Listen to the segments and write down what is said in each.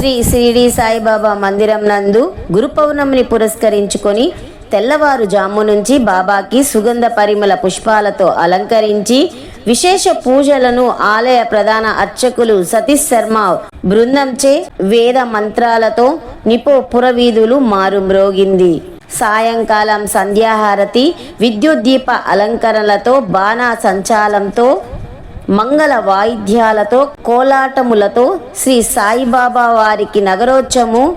శ్రీ షిరిడి సాయిబాబా మందిరం నందు గురు పౌర్ణమిని పురస్కరించుకొని తెల్లవారుజాము నుంచి బాబాకి సుగంధ పరిమళ పుష్పాలతో అలంకరించి విశేష పూజలను ఆలయ ప్రధాన అర్చకులు సతీష్ శర్మ బృందంచే వేద మంత్రాలతో నిపో పురవీధులు మారుమ్రోగింది. సాయంకాలం సంధ్యాహారతి విద్యుత్ దీప అలంకరణలతో బాణా సంచాలంతో మంగళ వాయిద్యాలతో కోలాటములతో శ్రీ సాయిబాబా వారికి నగరోత్సవము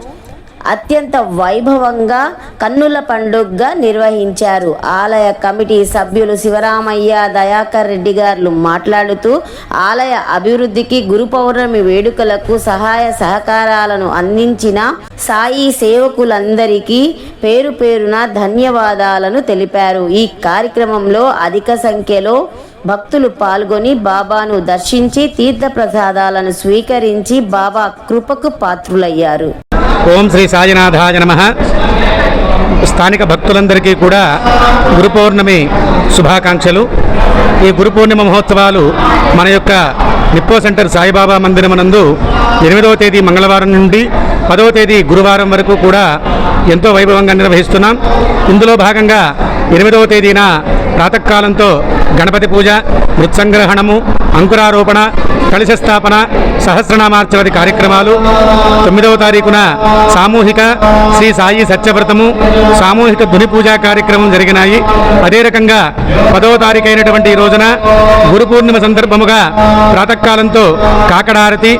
అత్యంత వైభవంగా కన్నుల పండుగగా నిర్వహించారు. ఆలయ కమిటీ సభ్యులు శివరామయ్య దయాకర్ రెడ్డి గారు మాట్లాడుతూ ఆలయ అభివృద్ధికి గురు పౌర్ణమి వేడుకలకు సహాయ సహకారాలను అందించిన సాయి సేవకులందరికీ పేరు పేరున ధన్యవాదాలను తెలిపారు. ఈ కార్యక్రమంలో అధిక సంఖ్యలో భక్తులు పాల్గొని బాబాను దర్శించి తీర్థప్రసాదాలను స్వీకరించి బాబా కృపకు పాత్రులయ్యారు. ఓం శ్రీ సాయినాథాయ నమ. స్థానిక భక్తులందరికీ కూడా గురు పౌర్ణమి శుభాకాంక్షలు. ఈ గురు పౌర్ణిమ మహోత్సవాలు మన యొక్క నిప్పో సెంటర్ సాయిబాబా మందిరమునందు ఎనిమిదవ తేదీ మంగళవారం నుండి పదవ తేదీ గురువారం వరకు కూడా ఎంతో వైభవంగా నిర్వహిస్తున్నాం. ఇందులో భాగంగా ఎనిమిదవ తేదీన ప్రాతకాలంతో గణపతి పూజ మృత్సంగ్రహణము అంకురారోపణ కలశ స్థాపన సహస్రనామార్చనది కార్యక్రమాలు. తొమ్మిదవ తారీఖున సామూహిక శ్రీ సాయి సత్యవ్రతము సామూహిక ధుని పూజా కార్యక్రమం జరిగినాయి. అదే రకంగా పదవ తారీఖు అయినటువంటి ఈ రోజున గురు పూర్ణిమ సందర్భముగా ప్రాతకాలంతో కాకడారతి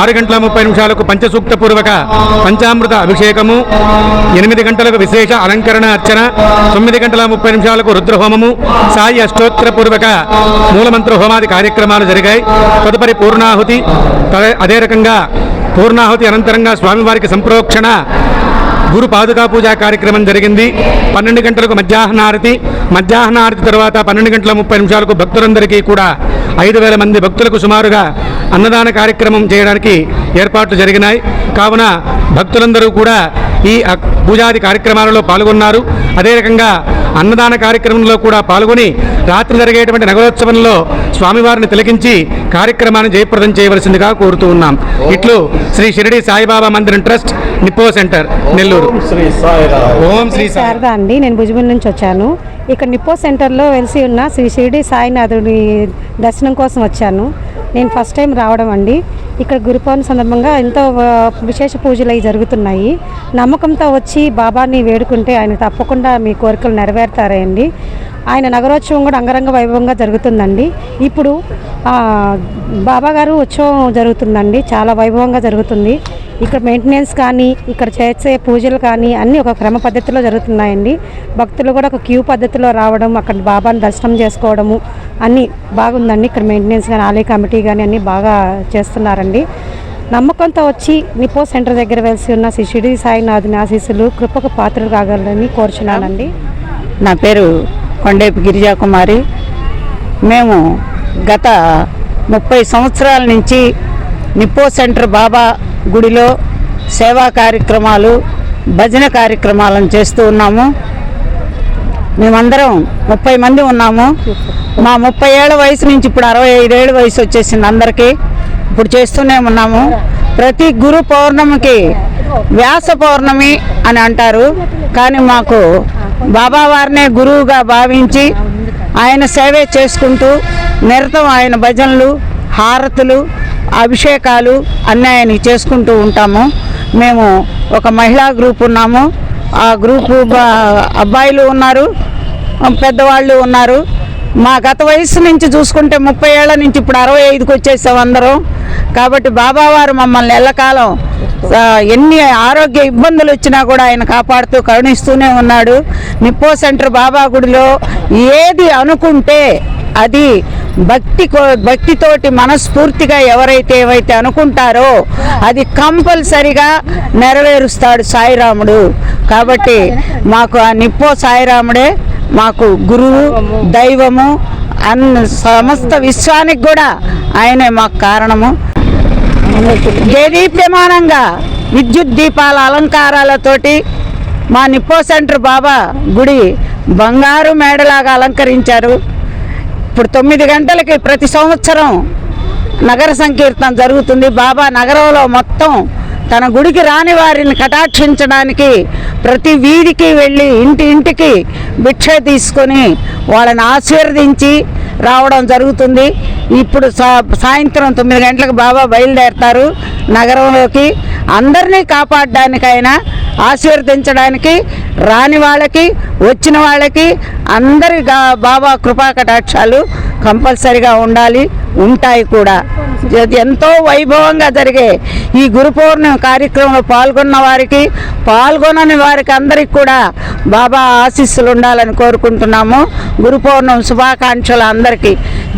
ఆరు గంటల ముప్పై నిమిషాలకు పంచసూక్త పూర్వక పంచామృత అభిషేకము ఎనిమిది గంటలకు విశేష అలంకరణ అర్చన తొమ్మిది గంటల ముప్పై నిమిషాలకు రుద్రహోమము సాయి అష్టోత్తర పూర్వక మూలమంత్ర హోమాది కార్యక్రమాలు జరిగాయి. తదుపరి పూర్ణాహుతి అదే రకంగా పూర్ణాహుతి అనంతరంగా స్వామివారికి సంప్రోక్షణ గురు పాదుకా పూజా కార్యక్రమం జరిగింది. పన్నెండు గంటలకు మధ్యాహ్నారతి మధ్యాహ్నారతి తర్వాత పన్నెండు గంటల ముప్పై నిమిషాలకు భక్తులందరికీ కూడా ఐదు వేల మంది భక్తులకు సుమారుగా అన్నదాన కార్యక్రమం చేయడానికి ఏర్పాట్లు జరిగినాయి. కావున భక్తులందరూ కూడా ఈ పూజాది కార్యక్రమాలలో పాల్గొన్నారు. అదే రకంగా అన్నదాన కార్యక్రమంలో కూడా పాల్గొని రాత్రి జరిగేటువంటి నగరోత్సవంలో స్వామివారిని తిలకించి కార్యక్రమాన్ని జయప్రదం చేయవలసిందిగా కోరుతూ ఉన్నాం. ఇట్లు శ్రీ షిరిడి సాయిబాబా మందిరం ట్రస్ట్ నిప్పో సెంటర్ నెల్లూరు. ఓం శ్రీ శారదా అండి నేను భుజబిల్ నుంచి వచ్చాను. ఇక్కడ నిప్పో సెంటర్లో వెలిసి ఉన్న శ్రీ షిరిడి సాయినాథుడి దర్శనం కోసం వచ్చాను. నేను ఫస్ట్ టైం రావడం అండి. ఇక్కడ గురు పౌర్ణమి సందర్భంగా ఎంతో విశేష పూజలు అవి జరుగుతున్నాయి. నమ్మకంతో వచ్చి బాబాని వేడుకుంటే ఆయన తప్పకుండా మీ కోరికలు నెరవేరుతారండి. ఆయన నగరోత్సవం కూడా అంగరంగ వైభవంగా జరుగుతుందండి. ఇప్పుడు బాబాగారు ఉత్సవం జరుగుతుందండి. చాలా వైభవంగా జరుగుతుంది. ఇక్కడ మెయింటెనెన్స్ కానీ ఇక్కడ చేసే పూజలు కానీ అన్నీ ఒక క్రమ పద్ధతిలో జరుగుతున్నాయండి. భక్తులు కూడా ఒక క్యూ పద్ధతిలో రావడం అక్కడ బాబాని దర్శనం చేసుకోవడము అన్నీ బాగుందండి. ఇక్కడ మెయింటెనెన్స్ కానీ ఆలయ కమిటీ కానీ అన్నీ బాగా చేస్తున్నారండి. నమ్మకంతో వచ్చి నిపో సెంటర్ దగ్గర వెలిసి ఉన్న శ్రీ షిరిడి సాయినాథుని ఆశీస్సులు కృపకు పాత్రలు కాగలరని కోరుచున్నానండి. నా పేరు కొండేపు గిరిజాకుమారి. మేము గత ముప్పై సంవత్సరాల నుంచి నిప్పో సెంటర్ బాబా గుడిలో సేవా కార్యక్రమాలు భజన కార్యక్రమాలను చేస్తూ ఉన్నాము. మేమందరం ముప్పై మంది ఉన్నాము. మా ముప్పై ఏళ్ళ వయసు నుంచి ఇప్పుడు అరవై ఐదేళ్ళ వయసు వచ్చేసింది అందరికీ. ఇప్పుడు చేస్తూనే ఉన్నాము. ప్రతి గురు పౌర్ణమికి వ్యాస పౌర్ణమి అని అంటారు. కానీ మాకు బాబావారినే గురువుగా భావించి ఆయన సేవే చేసుకుంటూ నిరతం ఆయన భజనలు హారతులు అభిషేకాలు అన్నీ ఆయనకి చేసుకుంటూ ఉంటాము. మేము ఒక మహిళా గ్రూప్ ఉన్నాము. ఆ గ్రూపు అబ్బాయిలు ఉన్నారు పెద్దవాళ్ళు ఉన్నారు. మా గత వయసు నుంచి చూసుకుంటే ముప్పై ఏళ్ళ నుంచి ఇప్పుడు అరవై ఐదుకి వచ్చేసాం అందరం. కాబట్టి బాబావారు మమ్మల్ని ఎల్లకాలం ఎన్ని ఆరోగ్య ఇబ్బందులు వచ్చినా కూడా ఆయన కాపాడుతూ కరుణిస్తూనే ఉన్నాడు. నిప్పో సెంటర్ బాబా గుడిలో ఏది అనుకుంటే అది భక్తి కో- భక్తితోటి మనస్ఫూర్తిగా ఎవరైతే ఏవైతే అనుకుంటారో అది కంపల్సరిగా నెరవేరుస్తాడు సాయిరాముడు. కాబట్టి మాకు ఆ నిప్పో సాయిరాముడే మాకు గురువు దైవము అన్ సమస్త విశ్వానికి కూడా ఆయనే మాకు కారణము. దేదీప్యమానంగా విద్యుత్ దీపాల అలంకారాలతోటి మా నిప్పో సెంటర్ బాబా గుడి బంగారు మేడలాగా అలంకరించారు. ఇప్పుడు తొమ్మిది గంటలకి ప్రతి సంవత్సరం నగర సంకీర్తన జరుగుతుంది. బాబా నగరంలో మొత్తం తన గుడికి రాని వారిని కటాక్షించడానికి ప్రతి వీధికి వెళ్ళి ఇంటి ఇంటికి భిక్ష తీసుకొని వాళ్ళని ఆశీర్వదించి రావడం జరుగుతుంది. ఇప్పుడు సాయంత్రం తొమ్మిది గంటలకు బాబా బయలుదేరతారు నగరంలోకి. అందరినీ కాపాడడానికైనా ఆశీర్వదించడానికి రాని వాళ్ళకి వచ్చిన వాళ్ళకి అందరి బాబా కృపా కటాక్షాలు కంపల్సరిగా ఉండాలి ఉంటాయి కూడా. ఎంతో వైభవంగా జరిగే ఈ గురు పౌర్ణమి కార్యక్రమంలో పాల్గొన్న వారికి పాల్గొనని వారికి అందరికి కూడా బాబా ఆశీస్సులు ఉండాలని కోరుకుంటున్నాము. గురు పౌర్ణమి శుభాకాంక్షలు అందరికీ.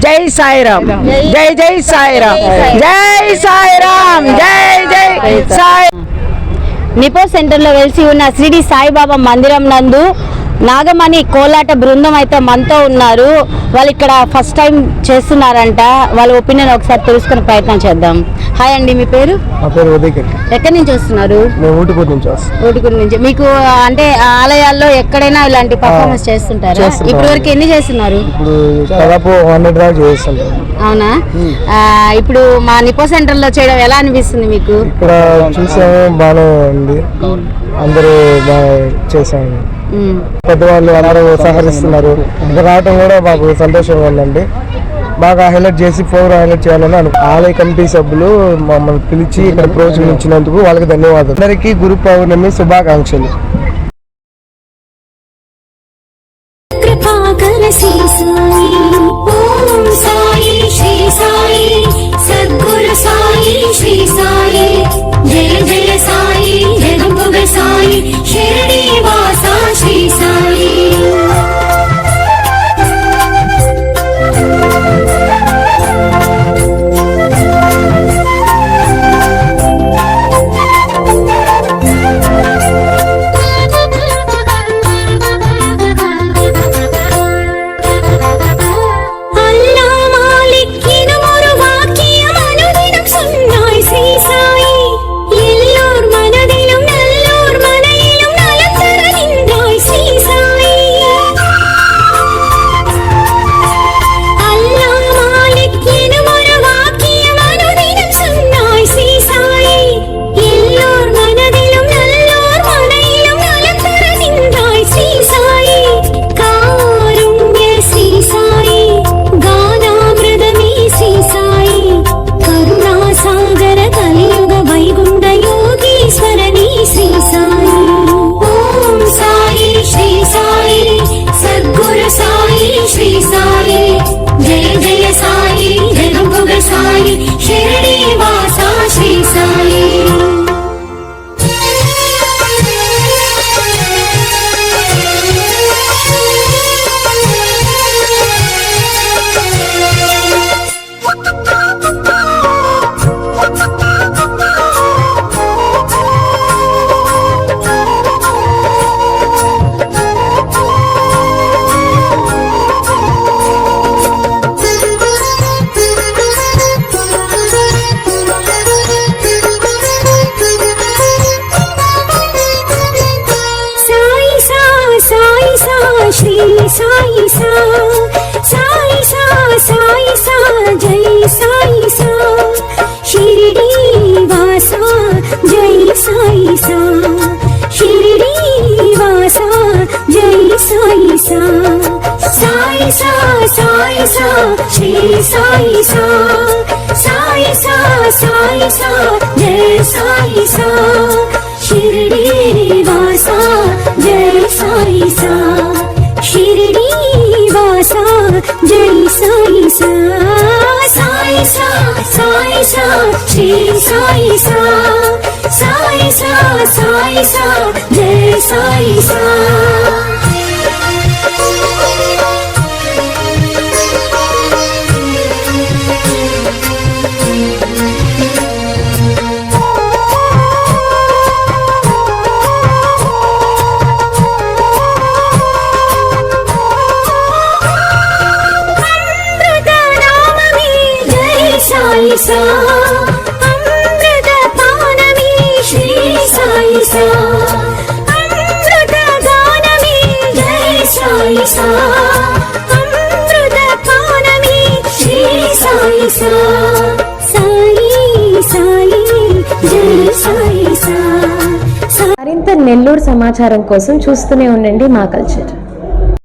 జై సాయిరామ్. జై జై సాయిరామ్. జై సాయిరామ్. జై జై సాయి నిపో సెంటర్లో వెలిసి ఉన్న శ్రీడి సాయిబాబా మందిరం నందు నాగమణి కోలాట బృందం అయితే మనతో ఉన్నారు. వాళ్ళు ఇక్కడ ఫస్ట్ టైం చేస్తున్నారంట. వాళ్ళ ఒపీనియన్ ఒకసారి తెలుసుకునే ప్రయత్నం చేద్దాం. హాయ్ అండి మీ పేరు? నా పేరు ఉదయకర్ ఎక్కడి నుంచి వస్తున్నారు? మేము ఊటుకూరు నుంచి నుంచి. మీకు అంటే ఆలయాల్లో ఎక్కడైనా ఇలాంటి పర్ఫార్మెన్స్ చేస్తుంటారా? చేస్తుంటాం. ఇప్పటి వరకు ఎన్ని చేస్తున్నారు? ఇప్పుడు దాదాపు హండ్రెడ్ దాకా చేస్తాం అవునా? ఇప్పుడు మా నిపో సెంటర్లో చేయడం ఎలా అనిపిస్తుంది మీకు? ఇక్కడ చూసాము బాగానే ఉంది. అందరూ బాగా చేసాము. పెద్దవాళ్ళు అందరూ సహకరిస్తున్నారు. ఇక్కడ రావటం కూడా మాకు సంతోషంగా ఉందండి. బాగా హైలైట్ చేసి ఫోర్ హైలైట్ చేయాలని ఆలయ కమిటీ సభ్యులు మమ్మల్ని పిలిచి ఇక్కడ ప్రోత్సహించినందుకు వాళ్ళకి ధన్యవాదాలు. అందరికీ గురు పౌర్ణమి శుభాకాంక్షలు. సా శ్రీ సాయి సా సాయి సా సాయి సా జై సాయి సా షిరిడి వాసా జై సాయి సా షిరిడి వాసా జై సాయి సా సాయి సా సాయి సా శ్రీ సాయి సా సాయి సా సాయి సా జై సాయి సా మరింత నెల్లూరు సమాచారం కోసం చూస్తూనే ఉండండి మా కల్చర్.